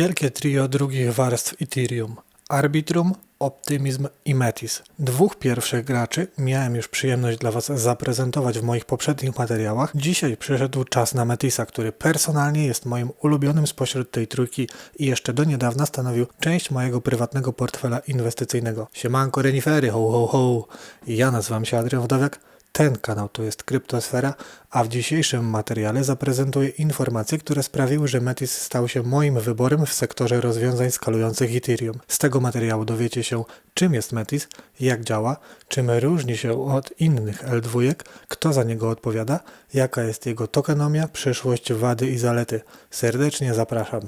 Wielkie trio drugich warstw Ethereum. Arbitrum, Optimism i Metis. Dwóch pierwszych graczy miałem już przyjemność dla Was zaprezentować w moich poprzednich materiałach. Dzisiaj przyszedł czas na Metisa, który personalnie jest moim ulubionym spośród tej trójki i jeszcze do niedawna stanowił część mojego prywatnego portfela inwestycyjnego. Siemanko renifery, ho ho ho! Ja nazywam się Adrian Wdowiak, ten kanał to jest Kryptosfera, a w dzisiejszym materiale zaprezentuję informacje, które sprawiły, że Metis stał się moim wyborem w sektorze rozwiązań skalujących Ethereum. Z tego materiału dowiecie się, czym jest Metis, jak działa, czym różni się od innych L2, kto za niego odpowiada, jaka jest jego tokenomia, przyszłość, wady i zalety. Serdecznie zapraszam.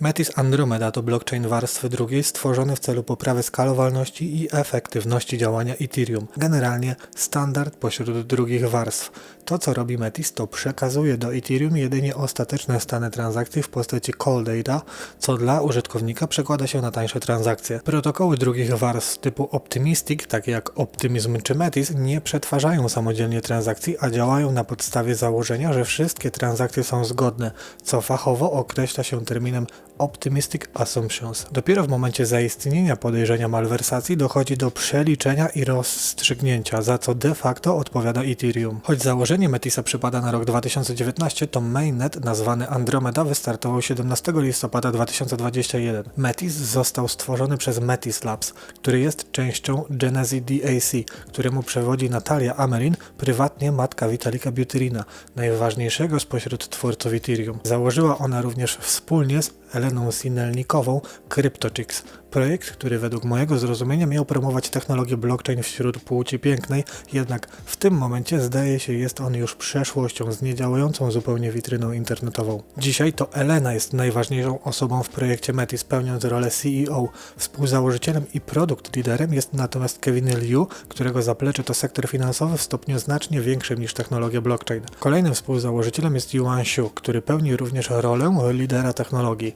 Metis Andromeda to blockchain warstwy drugiej stworzony w celu poprawy skalowalności i efektywności działania Ethereum. Generalnie standard pośród drugich warstw. To co robi Metis to przekazuje do Ethereum jedynie ostateczne stany transakcji w postaci call data, co dla użytkownika przekłada się na tańsze transakcje. Protokoły drugich warstw typu Optimistic, takie jak Optimism czy Metis, nie przetwarzają samodzielnie transakcji, a działają na podstawie założenia, że wszystkie transakcje są zgodne, co fachowo określa się terminem Optimistic Assumptions. Dopiero w momencie zaistnienia podejrzenia malwersacji dochodzi do przeliczenia i rozstrzygnięcia, za co de facto odpowiada Ethereum. Choć założenie Metisa przypada na rok 2019, to mainnet nazwany Andromeda wystartował 17 listopada 2021. Metis został stworzony przez Metis Labs, który jest częścią Genesis DAC, któremu przewodzi Natalia Amerin, prywatnie matka Vitalika Butyrina, najważniejszego spośród twórców Ethereum. Założyła ona również wspólnie z Eleną Sinelnikową CryptoChicks, projekt, który według mojego zrozumienia miał promować technologię blockchain wśród płci pięknej, jednak w tym momencie zdaje się jest on już przeszłością z niedziałającą zupełnie witryną internetową. Dzisiaj to Elena jest najważniejszą osobą w projekcie Metis, pełniąc rolę CEO. Współzałożycielem i produkt liderem jest natomiast Kevin Liu, którego zaplecze to sektor finansowy w stopniu znacznie większym niż technologia blockchain. Kolejnym współzałożycielem jest Yuan Xu, który pełni również rolę lidera technologii.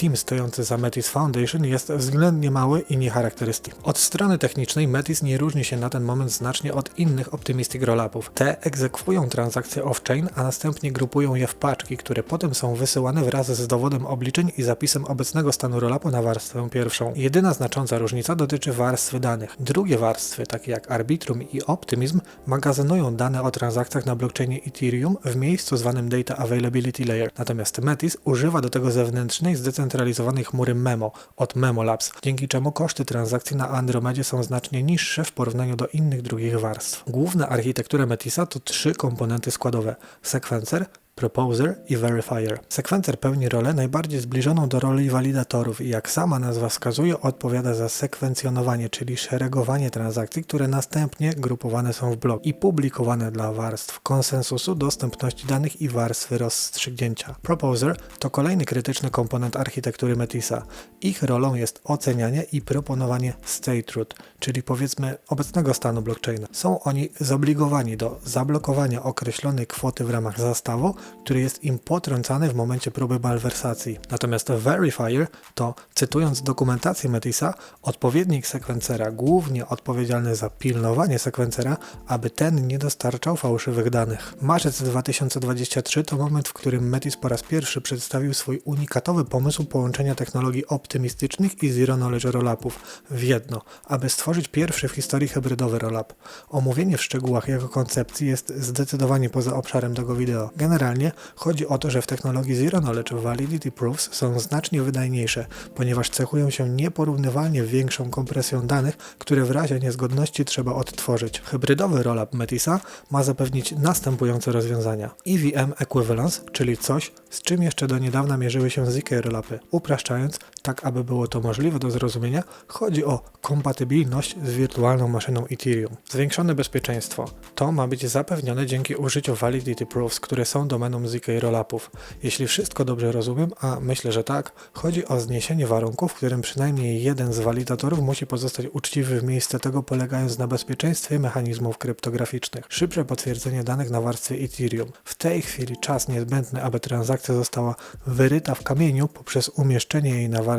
Team stojący za Metis Foundation jest względnie mały i niecharakterystyczny. Od strony technicznej Metis nie różni się na ten moment znacznie od innych Optimistic Rollupów. Te egzekwują transakcje off-chain, a następnie grupują je w paczki, które potem są wysyłane wraz z dowodem obliczeń i zapisem obecnego stanu rollupu na warstwę pierwszą. Jedyna znacząca różnica dotyczy warstwy danych. Drugie warstwy, takie jak Arbitrum i Optimism, magazynują dane o transakcjach na blockchainie Ethereum w miejscu zwanym Data Availability Layer. Natomiast Metis używa do tego zewnętrznej, zdecentralizowanej chmury Memo od Memo Labs, dzięki czemu koszty transakcji na Andromedzie są znacznie niższe w porównaniu do innych drugich warstw. Główna architektura Metisa to trzy komponenty składowe: sekwencer, Proposer i Verifier. Sekwencer pełni rolę najbardziej zbliżoną do roli walidatorów i jak sama nazwa wskazuje, odpowiada za sekwencjonowanie, czyli szeregowanie transakcji, które następnie grupowane są w blok i publikowane dla warstw konsensusu, dostępności danych i warstwy rozstrzygnięcia. Proposer to kolejny krytyczny komponent architektury Metisa. Ich rolą jest ocenianie i proponowanie state root, czyli powiedzmy obecnego stanu blockchaina. Są oni zobligowani do zablokowania określonej kwoty w ramach zastawu, który jest im potrącany w momencie próby malwersacji. Natomiast verifier to, cytując dokumentację Metisa, odpowiednik sekwencera, głównie odpowiedzialny za pilnowanie sekwencera, aby ten nie dostarczał fałszywych danych. Marzec 2023 to moment, w którym Metis po raz pierwszy przedstawił swój unikatowy pomysł połączenia technologii optymistycznych i zero knowledge rollupów w jedno, aby stworzyć pierwszy w historii hybrydowy rollup. Omówienie w szczegółach jego koncepcji jest zdecydowanie poza obszarem tego wideo. Generalnie Chodzi o to, że w technologii Zero Knowledge Validity Proofs są znacznie wydajniejsze, ponieważ cechują się nieporównywalnie większą kompresją danych, które w razie niezgodności trzeba odtworzyć. Hybrydowy rollup Metisa ma zapewnić następujące rozwiązania. EVM Equivalence, czyli coś, z czym jeszcze do niedawna mierzyły się ZK rollupy. Upraszczając, tak aby było to możliwe do zrozumienia, chodzi o kompatybilność z wirtualną maszyną Ethereum. Zwiększone bezpieczeństwo. To ma być zapewnione dzięki użyciu Validity Proofs, które są domeną ZK Rollupów. Jeśli wszystko dobrze rozumiem, a myślę, że tak, chodzi o zniesienie warunków, w którym przynajmniej jeden z walidatorów musi pozostać uczciwy w miejsce tego polegając na bezpieczeństwie mechanizmów kryptograficznych. Szybsze potwierdzenie danych na warstwie Ethereum. W tej chwili czas niezbędny, aby transakcja została wyryta w kamieniu poprzez umieszczenie jej na warstwie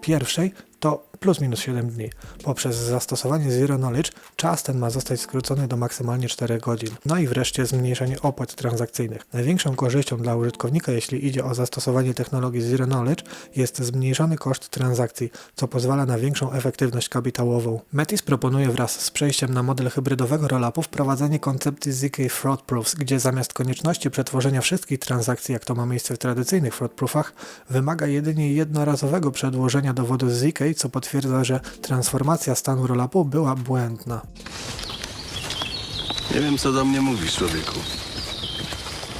pierwszej to plus minus 7 dni. Poprzez zastosowanie Zero Knowledge czas ten ma zostać skrócony do maksymalnie 4 godzin. No i wreszcie zmniejszenie opłat transakcyjnych. Największą korzyścią dla użytkownika, jeśli idzie o zastosowanie technologii Zero Knowledge, jest zmniejszony koszt transakcji, co pozwala na większą efektywność kapitałową. Metis proponuje wraz z przejściem na model hybrydowego rollupu wprowadzenie koncepcji ZK Fraud Proofs, gdzie zamiast konieczności przetworzenia wszystkich transakcji, jak to ma miejsce w tradycyjnych fraud proofach, wymaga jedynie jednorazowego przedłożenia dowodu z Co potwierdza, że transformacja stanu rollupu była błędna. Nie wiem, co do mnie mówisz, człowieku.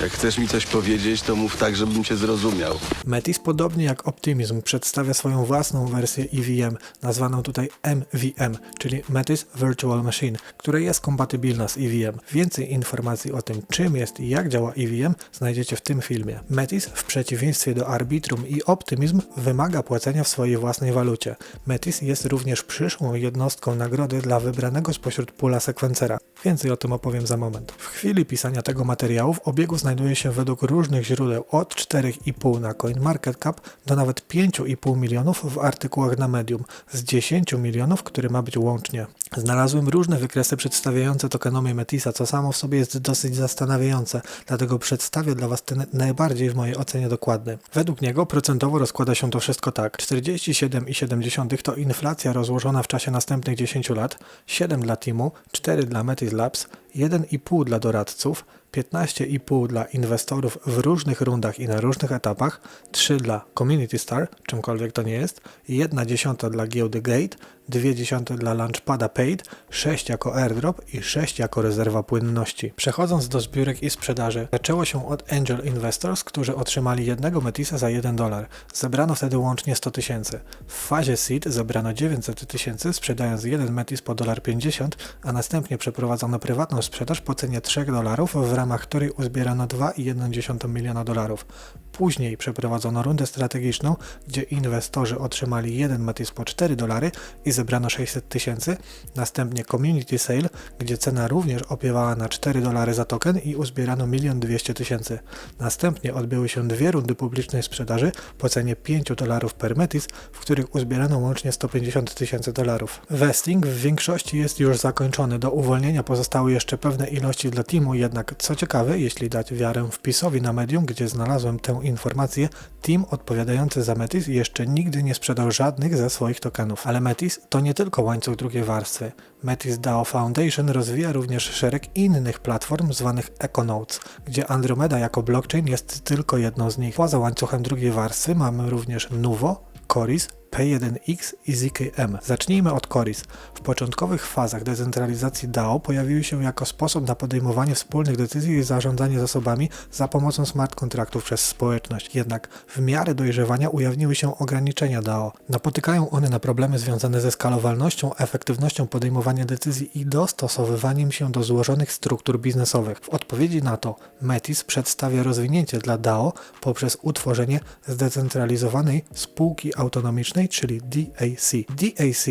Jak chcesz mi coś powiedzieć, to mów tak, żebym cię zrozumiał. Metis, podobnie jak Optimism, przedstawia swoją własną wersję EVM, nazwaną tutaj MVM, czyli Metis Virtual Machine, która jest kompatybilna z EVM. Więcej informacji o tym, czym jest i jak działa EVM, znajdziecie w tym filmie. Metis, w przeciwieństwie do Arbitrum i Optimism, wymaga płacenia w swojej własnej walucie. Metis jest również przyszłą jednostką nagrody dla wybranego spośród pula sekwencera. Więcej o tym opowiem za moment. W chwili pisania tego materiału w obiegu znajduje się według różnych źródeł od 4,5 na CoinMarketCap do nawet 5,5 milionów w artykułach na Medium z 10 milionów, który ma być łącznie. Znalazłem różne wykresy przedstawiające tokenomię Metisa, co samo w sobie jest dosyć zastanawiające, dlatego przedstawię dla Was ten najbardziej w mojej ocenie dokładny. Według niego procentowo rozkłada się to wszystko tak. 47,7 to inflacja rozłożona w czasie następnych 10 lat, 7 dla Teamu, 4 dla Metis Labs, 1,5 dla doradców, 15,5 dla inwestorów w różnych rundach i na różnych etapach, 3 dla Community Star, czymkolwiek to nie jest, 1 dziesiąta dla giełdy Gate, 2 dziesiąte dla Launchpada Paid, 6 jako airdrop i 6 jako rezerwa płynności. Przechodząc do zbiórek i sprzedaży, zaczęło się od Angel Investors, którzy otrzymali jednego Metisa za 1 dolar. Zebrano wtedy łącznie 100 tysięcy. W fazie Seed zebrano 900 tysięcy, sprzedając jeden Metis po dolar 50, a następnie przeprowadzono prywatną sprzedaż po cenie 3 dolarów, w ramach której uzbierano 2,1 miliona dolarów. Później przeprowadzono rundę strategiczną, gdzie inwestorzy otrzymali jeden Metis po 4 dolary i zebrano 600 tysięcy. Następnie Community Sale, gdzie cena również opiewała na 4 dolary za token i uzbierano 1 200 tysięcy. Następnie odbyły się dwie rundy publicznej sprzedaży po cenie 5 dolarów per Metis, w których uzbierano łącznie 150 tysięcy dolarów. Vesting w większości jest już zakończony. Do uwolnienia pozostały jeszcze pewne ilości dla teamu, jednak co ciekawe, jeśli dać wiarę wpisowi na medium, gdzie znalazłem tę informację, team odpowiadający za Metis jeszcze nigdy nie sprzedał żadnych ze swoich tokenów. Ale Metis to nie tylko łańcuch drugiej warstwy. Metis DAO Foundation rozwija również szereg innych platform zwanych Econodes, gdzie Andromeda jako blockchain jest tylko jedną z nich. Poza łańcuchem drugiej warstwy mamy również Nuvo, Coris, P1X i ZKM. Zacznijmy od Coris. W początkowych fazach decentralizacji DAO pojawiły się jako sposób na podejmowanie wspólnych decyzji i zarządzanie zasobami za pomocą smart kontraktów przez społeczność. Jednak w miarę dojrzewania ujawniły się ograniczenia DAO. Napotykają one na problemy związane ze skalowalnością, efektywnością podejmowania decyzji i dostosowywaniem się do złożonych struktur biznesowych. W odpowiedzi na to Metis przedstawia rozwinięcie dla DAO poprzez utworzenie zdecentralizowanej spółki autonomicznej, czyli DAC. DAC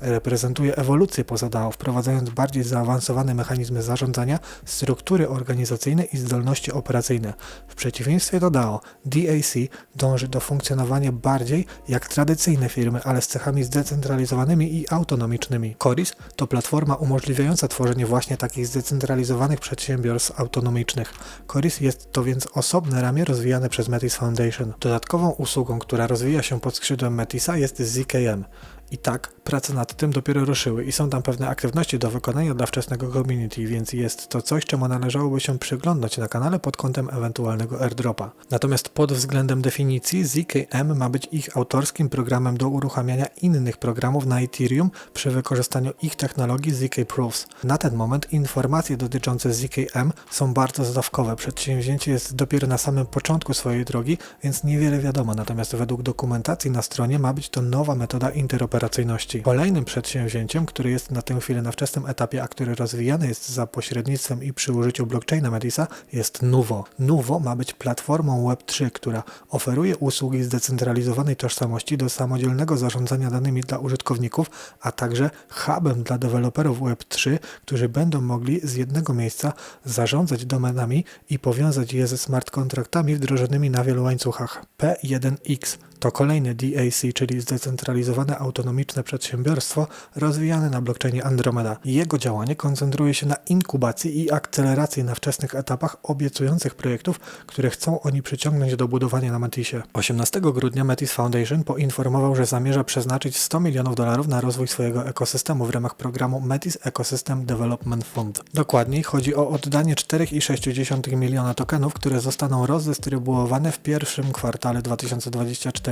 reprezentuje ewolucję poza DAO, wprowadzając bardziej zaawansowane mechanizmy zarządzania, struktury organizacyjne i zdolności operacyjne. W przeciwieństwie do DAO, DAC dąży do funkcjonowania bardziej jak tradycyjne firmy, ale z cechami zdecentralizowanymi i autonomicznymi. Coris to platforma umożliwiająca tworzenie właśnie takich zdecentralizowanych przedsiębiorstw autonomicznych. Coris jest to więc osobne ramię rozwijane przez Metis Foundation. Dodatkową usługą, która rozwija się pod skrzydłem Metisa jest ZKM. I tak, prace nad tym dopiero ruszyły i są tam pewne aktywności do wykonania dla wczesnego community, więc jest to coś, czemu należałoby się przyglądać na kanale pod kątem ewentualnego airdropa. Natomiast pod względem definicji ZKM ma być ich autorskim programem do uruchamiania innych programów na Ethereum przy wykorzystaniu ich technologii ZK Proofs. Na ten moment informacje dotyczące ZKM są bardzo zdawkowe. Przedsięwzięcie jest dopiero na samym początku swojej drogi, więc niewiele wiadomo, natomiast według dokumentacji na stronie ma być to nowa metoda interoperacyjności Kolejnym przedsięwzięciem, które jest na tę chwilę na wczesnym etapie, a które rozwijane jest za pośrednictwem i przy użyciu blockchaina Metisa, jest Nuvo. Nuvo ma być platformą Web3, która oferuje usługi zdecentralizowanej tożsamości do samodzielnego zarządzania danymi dla użytkowników, a także hubem dla deweloperów Web3, którzy będą mogli z jednego miejsca zarządzać domenami i powiązać je ze smart kontraktami wdrożonymi na wielu łańcuchach. P1X to kolejny DAC, czyli zdecentralizowane autonomiczne przedsiębiorstwo rozwijane na blockchainie Andromeda. Jego działanie koncentruje się na inkubacji i akceleracji na wczesnych etapach obiecujących projektów, które chcą oni przyciągnąć do budowania na Metisie. 18 grudnia Metis Foundation poinformował, że zamierza przeznaczyć 100 milionów dolarów na rozwój swojego ekosystemu w ramach programu Metis Ecosystem Development Fund. Dokładniej chodzi o oddanie 4,6 miliona tokenów, które zostaną rozdystrybuowane w pierwszym kwartale 2024.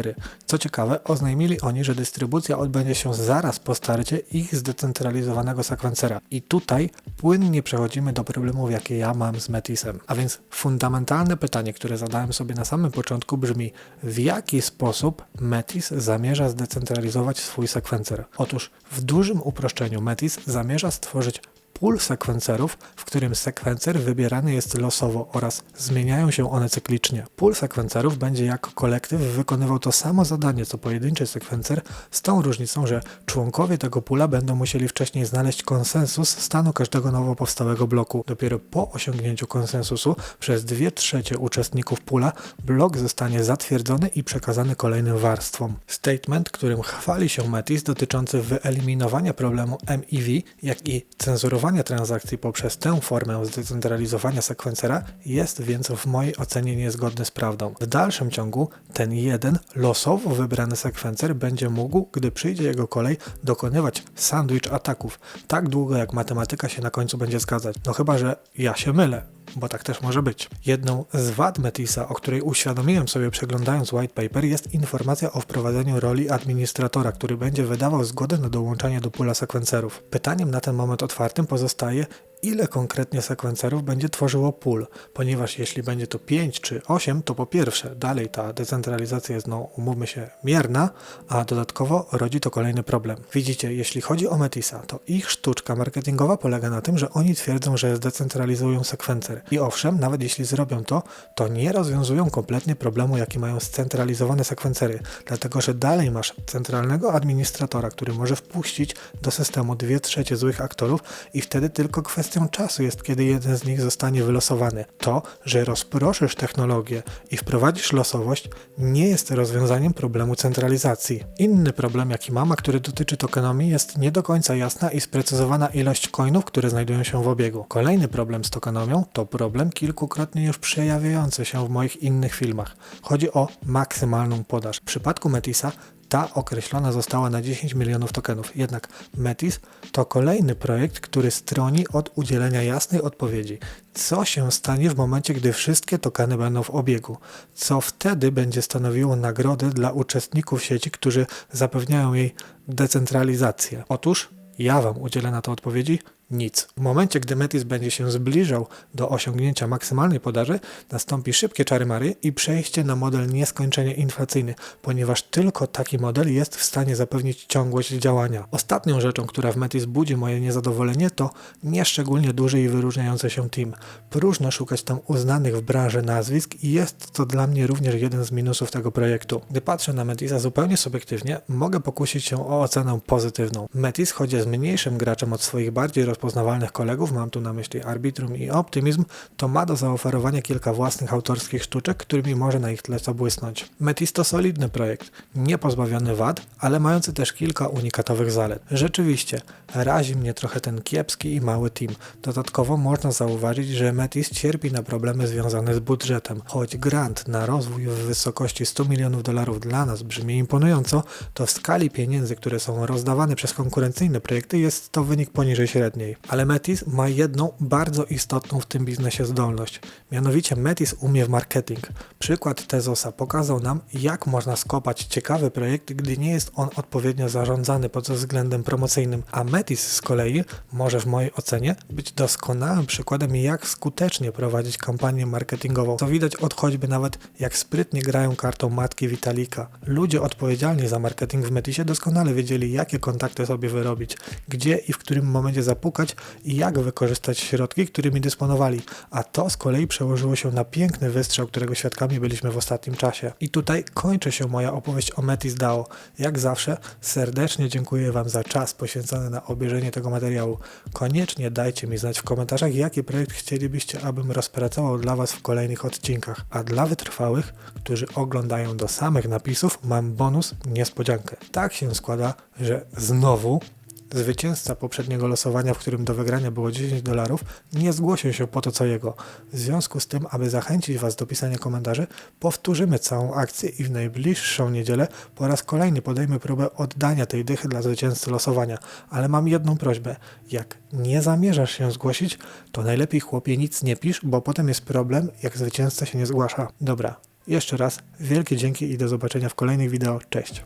Co ciekawe, oznajmili oni, że dystrybucja odbędzie się zaraz po starcie ich zdecentralizowanego sekwencera. I tutaj płynnie przechodzimy do problemów, jakie ja mam z Metisem. A więc fundamentalne pytanie, które zadałem sobie na samym początku brzmi, w jaki sposób Metis zamierza zdecentralizować swój sekwencer? Otóż w dużym uproszczeniu Metis zamierza stworzyć pool sekwencerów, w którym sekwencer wybierany jest losowo oraz zmieniają się one cyklicznie. Pool sekwencerów będzie jako kolektyw wykonywał to samo zadanie co pojedynczy sekwencer, z tą różnicą, że członkowie tego pula będą musieli wcześniej znaleźć konsensus stanu każdego nowo powstałego bloku. Dopiero po osiągnięciu konsensusu przez dwie trzecie uczestników pula blok zostanie zatwierdzony i przekazany kolejnym warstwom. Statement, którym chwali się Metis dotyczący wyeliminowania problemu MEV, jak i cenzurowania transakcji poprzez tę formę zdecentralizowania sekwencera jest więc w mojej ocenie niezgodny z prawdą. W dalszym ciągu ten jeden losowo wybrany sekwencer będzie mógł, gdy przyjdzie jego kolej, dokonywać sandwich ataków tak długo jak matematyka się na końcu będzie zgadzać. No chyba, że ja się mylę bo tak też może być. Jedną z wad Metisa, o której uświadomiłem sobie przeglądając white paper, jest informacja o wprowadzeniu roli administratora, który będzie wydawał zgodę na dołączanie do pula sekwencerów. Pytaniem na ten moment otwartym pozostaje, ile konkretnie sekwencerów będzie tworzyło pool, ponieważ jeśli będzie to 5 czy 8, to po pierwsze, dalej ta decentralizacja jest, no umówmy się, mierna, a dodatkowo rodzi to kolejny problem. Widzicie, jeśli chodzi o Metisa, to ich sztuczka marketingowa polega na tym, że oni twierdzą, że zdecentralizują sekwencer. I owszem, nawet jeśli zrobią to, to nie rozwiązują kompletnie problemu, jaki mają scentralizowane sekwencery, dlatego że dalej masz centralnego administratora, który może wpuścić do systemu 2 trzecie złych aktorów i wtedy tylko kwestia kwestią czasu jest, kiedy jeden z nich zostanie wylosowany. To, że rozproszysz technologię i wprowadzisz losowość, nie jest rozwiązaniem problemu centralizacji. Inny problem, jaki mam, a który dotyczy tokenomii, jest nie do końca jasna i sprecyzowana ilość coinów, które znajdują się w obiegu. Kolejny problem z tokenomią to problem kilkukrotnie już przejawiający się w moich innych filmach. Chodzi o maksymalną podaż. W przypadku Metisa ta określona została na 10 milionów tokenów. Jednak Metis to kolejny projekt, który stroni od udzielenia jasnej odpowiedzi. Co się stanie w momencie, gdy wszystkie tokeny będą w obiegu? Co wtedy będzie stanowiło nagrodę dla uczestników sieci, którzy zapewniają jej decentralizację? Otóż ja Wam udzielę na to odpowiedzi nic. W momencie, gdy Metis będzie się zbliżał do osiągnięcia maksymalnej podaży, nastąpi szybkie czary-mary i przejście na model nieskończenie inflacyjny, ponieważ tylko taki model jest w stanie zapewnić ciągłość działania. Ostatnią rzeczą, która w Metis budzi moje niezadowolenie, to nieszczególnie duży i wyróżniający się team. Próżno szukać tam uznanych w branży nazwisk i jest to dla mnie również jeden z minusów tego projektu. Gdy patrzę na Metisa zupełnie subiektywnie, mogę pokusić się o ocenę pozytywną. Metis, choć jest mniejszym graczem od swoich bardziej rozpoznawalnych kolegów, mam tu na myśli Arbitrum i Optimism, to ma do zaoferowania kilka własnych autorskich sztuczek, którymi może na ich tle zabłysnąć. Metis to solidny projekt, nie pozbawiony wad, ale mający też kilka unikatowych zalet. Rzeczywiście, razi mnie trochę ten kiepski i mały team. Dodatkowo można zauważyć, że Metis cierpi na problemy związane z budżetem. Choć grant na rozwój w wysokości 100 milionów dolarów dla nas brzmi imponująco, to w skali pieniędzy, które są rozdawane przez konkurencyjne projekty jest to wynik poniżej średniej. Ale Metis ma jedną bardzo istotną w tym biznesie zdolność. Mianowicie Metis umie w marketing. Przykład Tezosa pokazał nam, jak można skopać ciekawy projekt, gdy nie jest on odpowiednio zarządzany pod względem promocyjnym. A Metis z kolei może w mojej ocenie być doskonałym przykładem, jak skutecznie prowadzić kampanię marketingową. Co widać od choćby nawet, jak sprytnie grają kartą matki Vitalika. Ludzie odpowiedzialni za marketing w Metisie doskonale wiedzieli, jakie kontakty sobie wyrobić, gdzie i w którym momencie zapukać poszukać i jak wykorzystać środki, którymi dysponowali, a to z kolei przełożyło się na piękny wystrzał, którego świadkami byliśmy w ostatnim czasie. I tutaj kończy się moja opowieść o Metis DAO. Jak zawsze serdecznie dziękuję Wam za czas poświęcony na obejrzenie tego materiału. Koniecznie dajcie mi znać w komentarzach, jaki projekt chcielibyście, abym rozpracował dla Was w kolejnych odcinkach. A dla wytrwałych, którzy oglądają do samych napisów, mam bonus niespodziankę. Tak się składa, że znowu Zwycięzca poprzedniego losowania, w którym do wygrania było 10 dolarów, nie zgłosił się po to co jego. W związku z tym, aby zachęcić Was do pisania komentarzy, powtórzymy całą akcję i w najbliższą niedzielę po raz kolejny podejmę próbę oddania tej dychy dla zwycięzcy losowania. Ale mam jedną prośbę. Jak nie zamierzasz się zgłosić, to najlepiej chłopie nic nie pisz, bo potem jest problem, jak zwycięzca się nie zgłasza. Dobra, jeszcze raz wielkie dzięki i do zobaczenia w kolejnych wideo. Cześć!